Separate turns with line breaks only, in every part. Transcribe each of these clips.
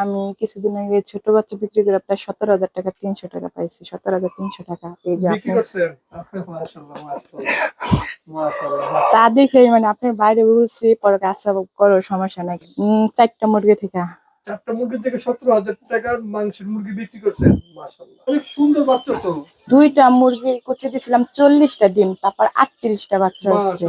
আমি কিছুদিন আগে ছোট বাচ্চা বিক্রি করে প্রায় সতেরো হাজার টাকা তিনশো টাকা পাইছি। সতেরো হাজার তিনশো টাকা। এই যে তা দেখে মানে আপনার বাইরে বলছি পরে আশা করো সমস্যা নাই। চারটা মুরগি থেকে।
চারটা মুরগি থেকে সতেরো হাজার টাকার মাংসের মুরগি বিক্রি করছেন অনেক সুন্দর বাচ্চা তো।
দুইটা মুরগি কুচি দিয়েছিলাম চল্লিশটা ডিম তারপর আটত্রিশটা বাচ্চা হচ্ছে।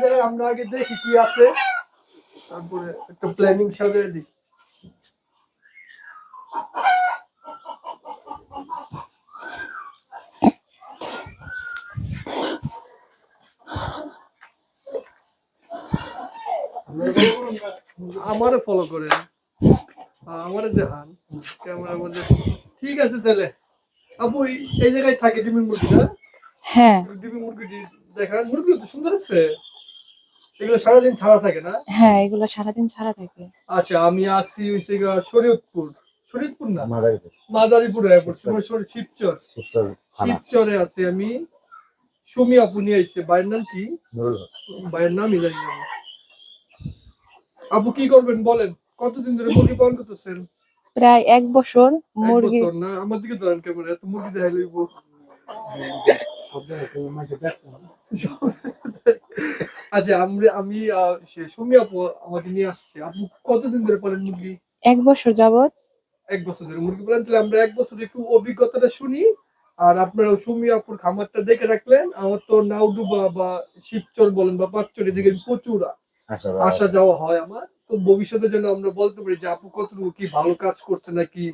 আমরা আগে দেখি কি আছে। তারপরে একটা প্ল্যানিং সাজিয়ে দিই। আমারে ফলো করেন আমারে দেখান। ক্যামেরার মধ্যে। ঠিক আছে তাহলে। আপু এই- জায়গায় থাকে ডিমের মুরগিটা?
হ্যাঁ।
ডিমের মুরগিটি দেখান। মুরগিগুলো তো সুন্দর আছে। এগুলো সারাদিন ছাড়া থাকে না?
হ্যাঁ এগুলো সারাদিন ছাড়া থাকে।
আচ্ছা আমি আসছি হচ্ছে শরীয়তপুর। শরীয়তপুর না?
মাদারীপুর।
এয়ারপোর্ট শিবচর।
শিবচর।
শিবচরে আছে আমি। সুমি আপু নিয়ে আইছে বাইরের নাম কি? নামই জানি না আপু কি করবেন বলেন? কতদিন ধরে মুরগি পালন করতেছেন?
প্রায় এক বছর মুরগি
না? আমার দিকে ধরেন ক্যামেরা এত মুরগি দেখাই লইব আচ্ছা আমরা আমি আহ, সে সুমি আপু আমাকে নিয়ে আসছে। আপু কতদিন ধরে পালেন মুরগি?
এক বছর যাবত
এক বছর ধরে মুরগি পালন। তাহলে আমরা এক বছর একটু অভিজ্ঞতাটা শুনি আর আপনারা সুমি আপুর খামারটা দেখে রাখলেন। আমার তো নাউডুবা বা শিবচর বলেন বা পাঁচচর এদিকে প্রচুর
আচ্ছা
আসা যাওয়া হয় আমার। তো ভবিষ্যতে যেন আমরা বলতে পারি যে আপু কতটুকু কি ভালো কাজ করছে নাকি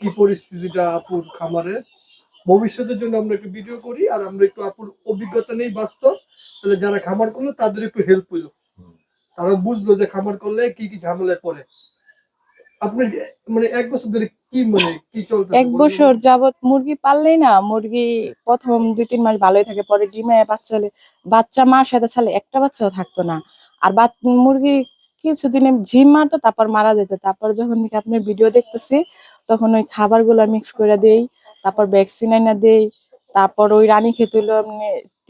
কি পরিস্থিতিটা আপুর খামারে। ভবিষ্যতের জন্য আমরা একটু ভিডিও করি আর আমরা একটু আপুর অভিজ্ঞতা নেই বাস্তব। তাহলে যারা খামার করল তাদের একটু হেল্প হইল তারা বুঝলো যে খামার করলে কি কি ঝামেলায় পড়ে আপনি মানে এক বছর ধরে কি মানে কি চলতে
এক বছর যাবত মুরগি পাললেই না মুরগি প্রথম দুই তিন মাস ভালোই থাকে পরে ডিমে বাচ্চা হলে বাচ্চা মার সাথে ছালে একটা বাচ্চাও থাকতো না। আর মুরগি কিছুদিনে ঝিম মারতো তারপর মারা যেত। তারপর যখন থেকে আপনার ভিডিও দেখতেছি তখন ওই খাবারগুলা মিক্স করে দেই তারপর ভ্যাকসিন আইনা দেই তারপর ওই রানী খেতে হলো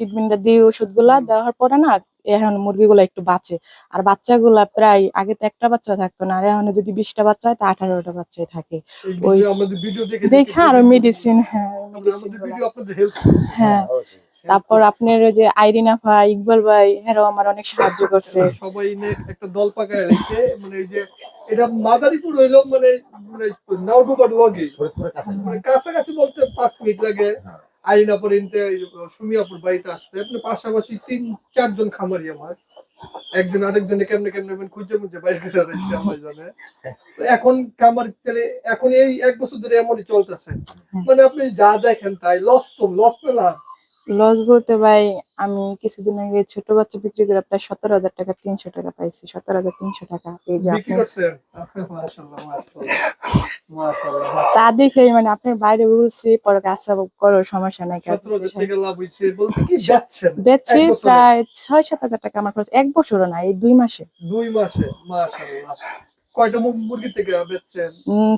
ট্রিটমেন্টটা দিই ওষুধগুলা দেওয়ার পরে না এখন মুরগিগুলা একটু বাঁচে। আর বাচ্চাগুলা প্রায় আগে তো একটা বাচ্চা থাকতো না আর এখন যদি বিশটা বাচ্চা হয় তা আঠারোটা বাচ্চাই থাকে। ওই-
দেখে
দেখে আরও মেডিসিন হ্যাঁ মেডিসিন
আমাদের ভিডিও আপনাদের হেল্প
হ্যাঁ তারপর আপনার ওই যে আইরিনা ভাই ইকবাল ভাই এরাও আমার অনেক সাহায্য করছে।
সবাই একটা দল পাকায় লাগছে মানে এই যে এটা মাদারীপুর হইল মানে মানে নাউডুবার লগে। মানে কাছাকাছি বলতে পাঁচ মিনিট লাগে। আইনা সুমি বাড়িতে আসতে। আপনি পাশাপাশি তিন চারজন খামারি আমার। একজন আরেকজনে কেমনে কেমনে মানে খুঁজে মুজে বাইরে করে রয়েছে আমার জন্য। এখন খামার তাহলে এখন এই এক বছর ধরে এমনই চলতেছে। মানে আপনি যা দেখেন তাই লস তো লস পেলাম।
লস বলতে ভাই আমি কিছুদিন আগে ছোট বাচ্চা বিক্রি করে প্রায় সতেরো হাজার টাকা তিনশো টাকা পাইছি। সতেরো হাজার তিনশো টাকা। এই যে আপনি তা দেখেই মানে আপনার বাইরে বলছি পরে আশা করো সমস্যা নাই বেচছি প্রায় ছয় সাত হাজার টাকা আমার খরচ। এক বছরও না এই দুই মাসে।
দুই মাসে কয়টা মুরগি থেকে বেচছেন?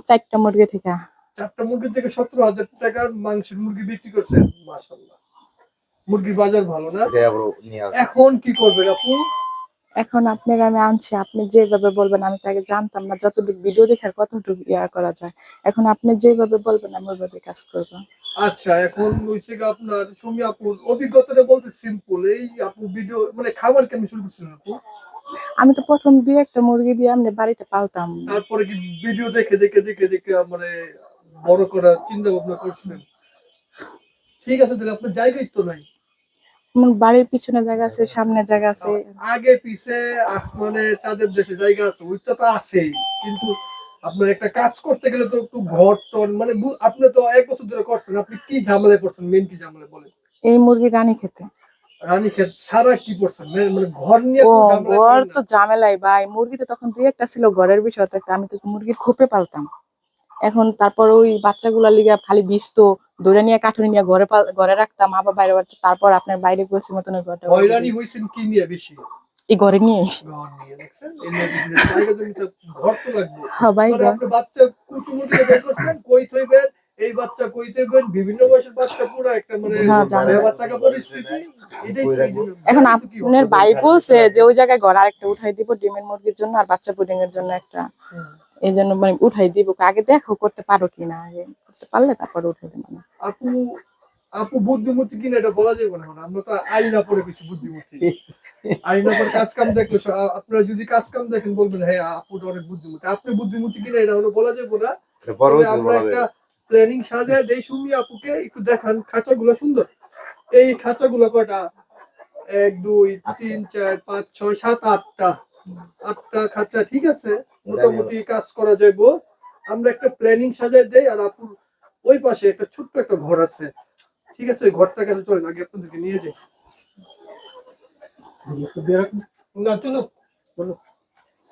চারটা মুরগি থেকে।
চারটা মুরগি থেকে সতেরো হাজার টাকার মাংসের মুরগি বিক্রি করছেন? মাশাআল্লাহ। মুরগির বাজার ভালো না? এখন কি করবেন আপু?
এখন আপনার আমি আনছি আপনি যেভাবে বলবেন আমি তাকে জানতাম না যতটুকু ভিডিও দেখার কতটুকু ইয়া করা যায়। এখন আপনি যেভাবে বলবেন আমি ওইভাবে কাজ করব।
আচ্ছা এখন হয়েছে আপনার সুমি আপুর অভিজ্ঞতাটা বলতে সিম্পল এই আপু ভিডিও মানে খাবার কেমন শুরু করছিলেন আপু?
আমি তো প্রথম দুই একটা মুরগি দিয়ে আমরা বাড়িতে পালতাম।
তারপরে কি ভিডিও দেখে দেখে দেখে দেখে মানে বড় করার চিন্তা ভাবনা করছেন ঠিক আছে তাহলে আপনার জায়গাই তো নাই।
বাড়ির পিছনে জায়গা আছে সামনে জায়গা আছে।
আগে পিছে আসমানে চাঁদের দেশে জায়গা আছে ওইটা তো আছেই। কিন্তু আপনার একটা কাজ করতে গেলে তো একটু ঘর টন মানে আপনি তো এক বছর ধরে করছেন আপনি কি ঝামেলায় পড়ছেন মেন কি ঝামেলা বলেন?
এই মুরগি রানী খেতে।
রানী ক্ষেত সারা কি পড়ছেন? মানে- ঘর নিয়ে তো ঝামেলা
ঘর তো
না।
ঝামেলাই ভাই। মুরগি তো তখন দুই একটা ছিল ঘরের বিষয় তো আমি তো মুরগি খোপে পালতাম। এখন তারপর ওই বাচ্চাগুলা লিগে খালি বিস্তো ধরে নিয়ে কাঠুরি নিয়ে ঘরে ঘরে রাখতাম আবার বাইরে বাড়তে তারপর আপনার বাইরে গেছি মতন ঘরটা
হয়রানি হয়েছেন কি নিয়ে বেশি?
এই ঘরে নিয়ে।
ঘর তো লাগবে। মানে আপনি বাচ্চা কুচু মুচু বের করছেন? কই থইবেন? এই বাচ্চা কই দেবেন বিভিন্ন বয়সের বাচ্চা পুরো একটা মানে
হ্যাঁ, জানি।
বাচ্চাকা পরিস্থিতি
এখন
কি
আপনার। ভাই বলছে যে ওই জায়গায় ঘর আরেকটা উঠাই দিব ডিমের মুরগির জন্য আর বাচ্চা পুডিং এর জন্য একটা। এই জন্য মানে উঠাই দিব আগে দেখো করতে পারো কিনা আগে করতে পারলে তারপর উঠাই দেবো না
আপু আপু বুদ্ধিমতী কিনা এটা বলা যাবে না। আমরা তো আইনা পড়ে বেশি বুদ্ধিমতী। আইনা পরে কাজ কাম দেখলে আপনারা যদি কাজ কাম দেখেন বলবেন হ্যাঁ আপুটা অনেক বুদ্ধিমতী। আপনি বুদ্ধিমতী কিনা এটা হলো বলা যাবে না। আমরা একটা প্ল্যানিং সাজায় দেই সুমি আপুকে একটু দেখান খাঁচাগুলো সুন্দর। এই খাঁচা খাঁচাগুলো কটা এক দুই তিন চার পাঁচ ছয় সাত আটটা। আটটা খাঁচা ঠিক আছে? মোটামুটি কাজ করা যাইবো আমরা একটা প্ল্যানিং সাজায় দেই আর আপুর ওই পাশে একটা ছোট্ট একটা ঘর আছে। ঠিক আছে ওই ঘরটার কাছে চলেন আগে আপনাদেরকে নিয়ে যাই। না চলো। চলো।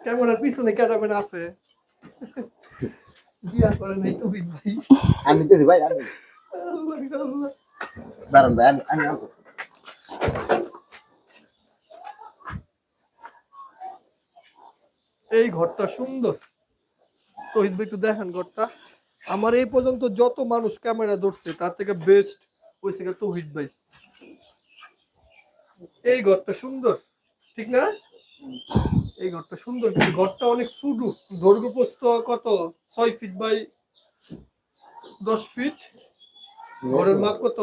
ক্যামেরার পিছনে ক্যামেরা আছে? বিয়া করে নাই তো ভাই
আমি দিদি ভাই আমি। দাঁড়ান ভাই আমি আমি
এই ঘরটা সুন্দর। তহিদ ভাই একটু দেখেন ঘরটা। আমার এই পর্যন্ত যত মানুষ ক্যামেরা ধরছে, তার থেকে বেস্ট হয়েছে তহিদ ভাই। এই ঘরটা সুন্দর, ঠিক না? এই ঘরটা সুন্দর, কিন্তু ঘরটা অনেক সুডু দৈর্ঘ্য প্রস্থ কত? ছয় ফিট বাই দশ ফিট ঘরের মাপ কত?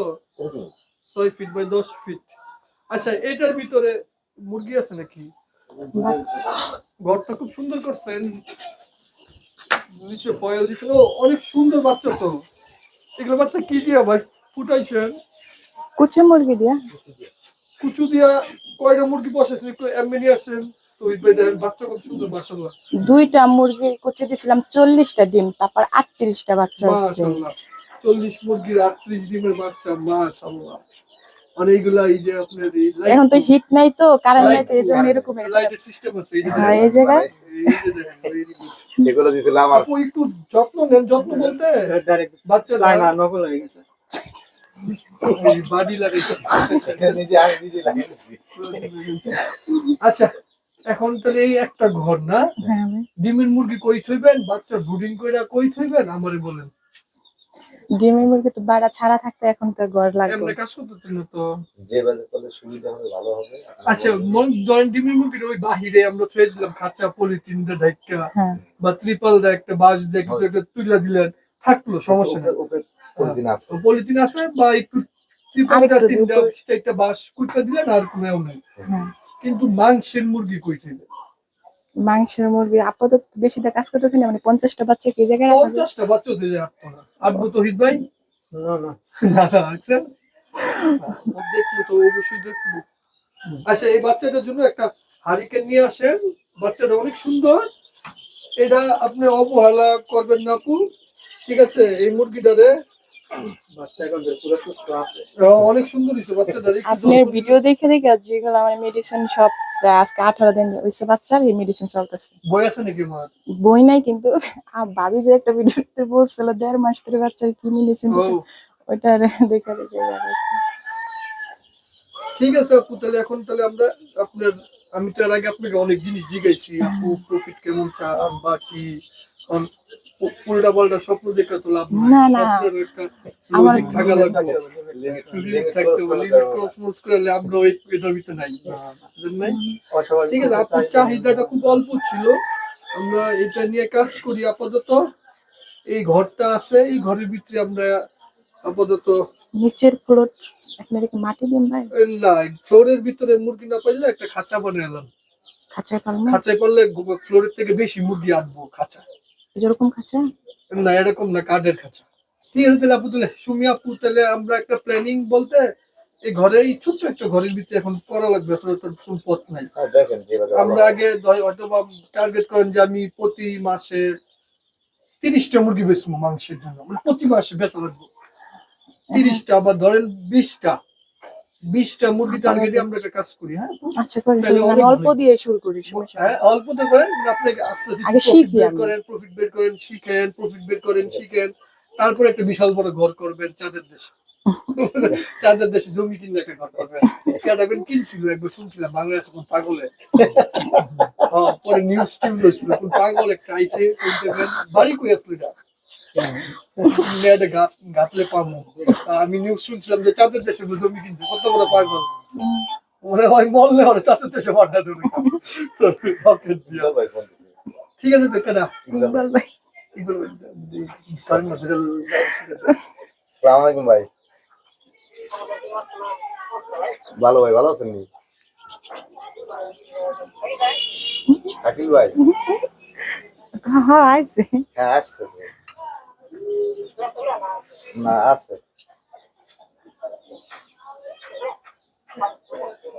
ছয় ফিট বাই দশ ফিট আচ্ছা এটার ভিতরে মুরগি আছে নাকি? ঘরটা খুব সুন্দর করছেন। নিচে ফয়েল দিচ্ছেন ও অনেক সুন্দর বাচ্চা তো। এগুলো বাচ্চা কি দিয়া ভাই? ফুটাইছেন?
কুচে মুরগি দিয়া।
কুচু দিয়া কয়টা মুরগি বসেছেন একটু এমনি নিয়ে আসেন
দুইটা মুরগি কুচে দিছিলাম চল্লিশটা ডিম তারপর আটত্রিশটা বাচ্চা
চল্লিশ মুরগির আটত্রিশ ডিমের বাচ্চা মাসাল্লাহ এই যে আপনার
এখন তো হিট নাই তো কারেন্ট নাই তো এই জন্য এরকম হয়ে গেছে।
লাইটের সিস্টেম আছে এই যে
হ্যাঁ
দেখেন।
এই জায়গায়
এই যে দেখেন, very good।
এগুলো দিয়েছিল আমার।
একটু যত্ন নেন যত্ন বলতে। বাচ্চা বাড়ি লাগাইছে।
নিজে আমি নিজে লাগিয়েছি
আচ্ছা এখন তাহলে এই একটা ঘর না?
হ্যাঁ
ডিমের মুরগি কই থইবেন? বাচ্চা ব্রুডিং কইরা কই থইবেন? আমারে বলেন।
ডিমের মুরগি তো বাড়া ছাড়া থাকতে এখন তো ঘর লাগবে।
এমনি কাজ করতে তো
যে বাজে করলে সুবিধা হবে ভালো হবে।
আচ্ছা মন ধরেন ডিমের মুরগি ওই বাহিরে আমরা থুয়ে দিলাম খাঁচা পলিথিন দিয়ে ঢাকা
হ্যাঁ।
বা ত্রিপল দিয়ে একটা বাঁশ দিয়ে কিছু একটা তুইলা দিলেন থাকল সমস্যা নেই।
ওপরে কোনদিন আছে।
পলিথিন আছে বা একটু ত্রিপল দিয়ে তিনটা। চারটা বাঁশ কুইটা দিলেন আর কোনো নাই।
হ্যাঁ।
কিন্তু মাংসের মুরগি কই থইবেন
মাংসের মুরগি আপাতত বেশি তো কাজ করতেছি না মানে পঞ্চাশটা বাচ্চা কি জায়গায়?
পঞ্চাশটা বাচ্চা যায় আটটা না। তো হিট ভাই? না না। না আচ্ছা ও দেখব তো অবশ্যই দেখব। আচ্ছা এই বাচ্চাটার জন্য একটা হারিকেন নিয়ে আসেন। বাচ্চাটা অনেক সুন্দর। এটা আপনি অবহেলা করবেন না আপু। ঠিক আছে এই মুরগিটারে। বাচ্চা এখন সুস্থ আছে। অনেক সুন্দর
আপনার ভিডিও দেখে দেখে যেগুলো আমার মেডিসিন সব প্রায় আজকে আঠারো দিন হয়েছে বাচ্চার এই মেডিসিন চলতেছে।
বই আছে নাকি
বই নাই কিন্তু ভাবি যে একটা ভিডিওতে বলছিল দেড় মাস ধরে বাচ্চার কি মেডিসিন ওইটা দেখে দেখে
ঠিক আছে আপু তাহলে এখন তাহলে আমরা আপনার আমি তো এর আগে আপনাকে অনেক জিনিস জিজ্ঞাসি আপু প্রফিট কেমন চান বা কি? উল্টা পাল্টা স্বপ্ন দেখে তো লাভ নাই।
না, না। আমার-
থাকা লাগবে। থাকতে ভিতরে নাই। ঠিক আছে আপনার চাহিদাটা খুব অল্প ছিল। আমরা এটা নিয়ে কাজ করি আপাতত। এই ঘরটা আছে এই ঘরের ভিতরে আমরা আপাতত
নিচের ফ্লোর আপনার কি মাটি দিন ভাই।
না ফ্লোরের ভিতরে মুরগি না পাইলে একটা খাঁচা বানালাম
খাঁচায় পাল
খাঁচায় পারলে ফ্লোরের থেকে বেশি মুরগি আনব খাঁচা।
যেরকম খাঁচা
না এরকম না কাঠের খাঁচা। ঠিক আছে তাহলে আপু তাহলে সুমি আপু তাহলে আমরা একটা প্ল্যানিং বলতে এই ঘরে এই ছোট্ট একটা ঘরের ভিতরে এখন করা লাগবে আসলে তোর কোনো পথ নাই।
হ্যাঁ,
আমরা আগে ধর- হয়তো টার্গেট করেন যে আমি প্রতি মাসে তিরিশটা মুরগি বেচবো মাংসের জন্য। মানে প্রতি মাসে বেচা লাগবে। তিরিশটা বা ধরেন বিশটা। বিশটা মুরগি টার্গেটে আমরা একটা কাজ করি হ্যাঁ?
আচ্ছা করি অল্প দিয়ে শুরু করি
হ্যাঁ অল্প তো করেন আপনি আস্তে আস্তে
আমি।
করেন প্রফিট বের করেন শিখেন প্রফিট বের করেন শিখেন তারপরে একটা বিশাল বড় ঘর করবেন চাঁদের দেশে। চাঁদের দেশে জমি কিনে একটা ঘর করবেন। দেখবেন কিনছিল একবার শুনছিলাম বাংলাদেশে কোন পাগলে। হ্যাঁ, পরে নিউজ টিউজ হয়েছিল কোন পাগল একটা আইসে বাড়ি কই আসলো এটা? মেয়েটা গাছ গাছলে পাবো আমি নিউজ শুনছিলাম যে চাঁদের দেশে জমি কিনছে কত বড় পাগল মনে হয় মরলে ওরা চাঁদের দেশে পাঠা দেবে। ঠিক আছে কেনা
ইকবাল ভাই। ভালো ভাই ভালো আছেন নি? আকিল ভাই।
হ্যাঁ আইছে।
হ্যাঁ আসছে। না, আছে।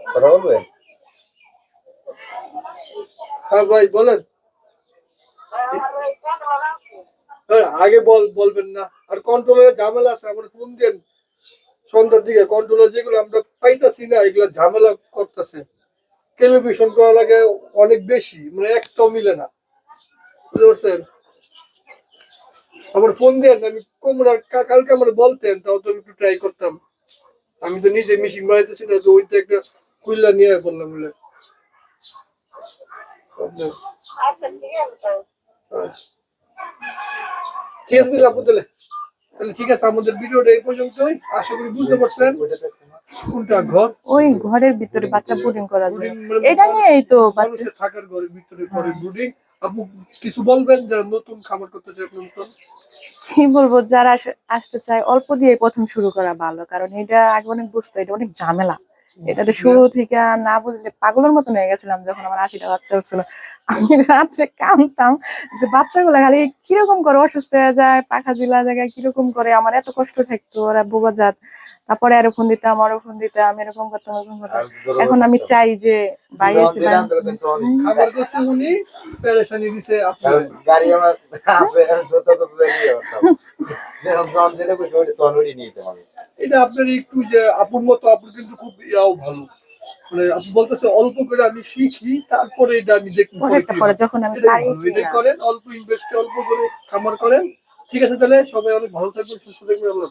কথা
হ্যাঁ ভাই, বলেন। আগে বল, বলবেন না। আর কন্ট্রোলের ঝামেলা আছে, আমার ফোন দেন। সন্ধ্যার দিকে কন্ট্রোলার যেগুলো আমরা পাইতাছি না, এগুলো ঝামেলা করতেছে। টেলিভিশন করা লাগে অনেক বেশি মানে একটাও মিলে না। বুঝতে পারছেন? আমার ফোন দেন আমি কোমরা কালকে আমার বলতেন তাও তো আমি একটু ট্রাই করতাম। আমি তো নিজে মিশিং বানাইতেছি না তো ওইটা একটা কুইল্লা নিয়ে বললাম বলে আচ্ছা। ঠিক আছে দিলাম তাহলে তাহলে ঠিক আছে আমাদের ভিডিওটা এই পর্যন্তই। আশা করি বুঝতে পারছেন। কোনটা ঘর?
ওই ঘরের ভিতরে বাচ্চা পুডিং করা যায়।
মানে
এটা নিয়েই তো বাচ্চা
থাকার ঘরের ভিতরে ঘরে ব্রুডিং আপু, কিছু বলবেন যারা নতুন খামার করতে চায় নতুন?
কি বলব, যারা আস- আসতে চায়, অল্প দিয়ে প্রথম শুরু করা ভালো, কারণ এটা আগে অনেক বুঝতো, এটা অনেক ঝামেলা। এটাতে শুরু থেকে না বুঝলে পাগলের মতন হয়ে গেছিলাম যখন আমার আশিটা বাচ্চা উঠছিল। আমি রাত্রে কাঁদতাম যে বাচ্চাগুলো খালি কীরকম করে অসুস্থ হয়ে যায় পাখা ঝুলা জায়গায় কীরকম করে আমার এত কষ্ট থাকতো ওরা বোবাজাত তারপরে আরও ফোন দিতাম আরও ফোন দিতাম এরকম করতাম এরকম করতাম। এখন আমি চাই যে বাইরে
গাড়ি আমার
এটা আপনার একটু যে আপন মতো আপুর কিন্তু খুব ইয়াও ভালো মানে আপনি বলতেছে অল্প করে আমি শিখি তারপরে এটা আমি দেখব।
যখন আমি।
করেন অল্প ইনভেস্ট অল্প করে খামার করেন ঠিক আছে তাহলে সবাই অনেক ভালো থাকবেন সুস্থ থাকবেন আল্লাহ।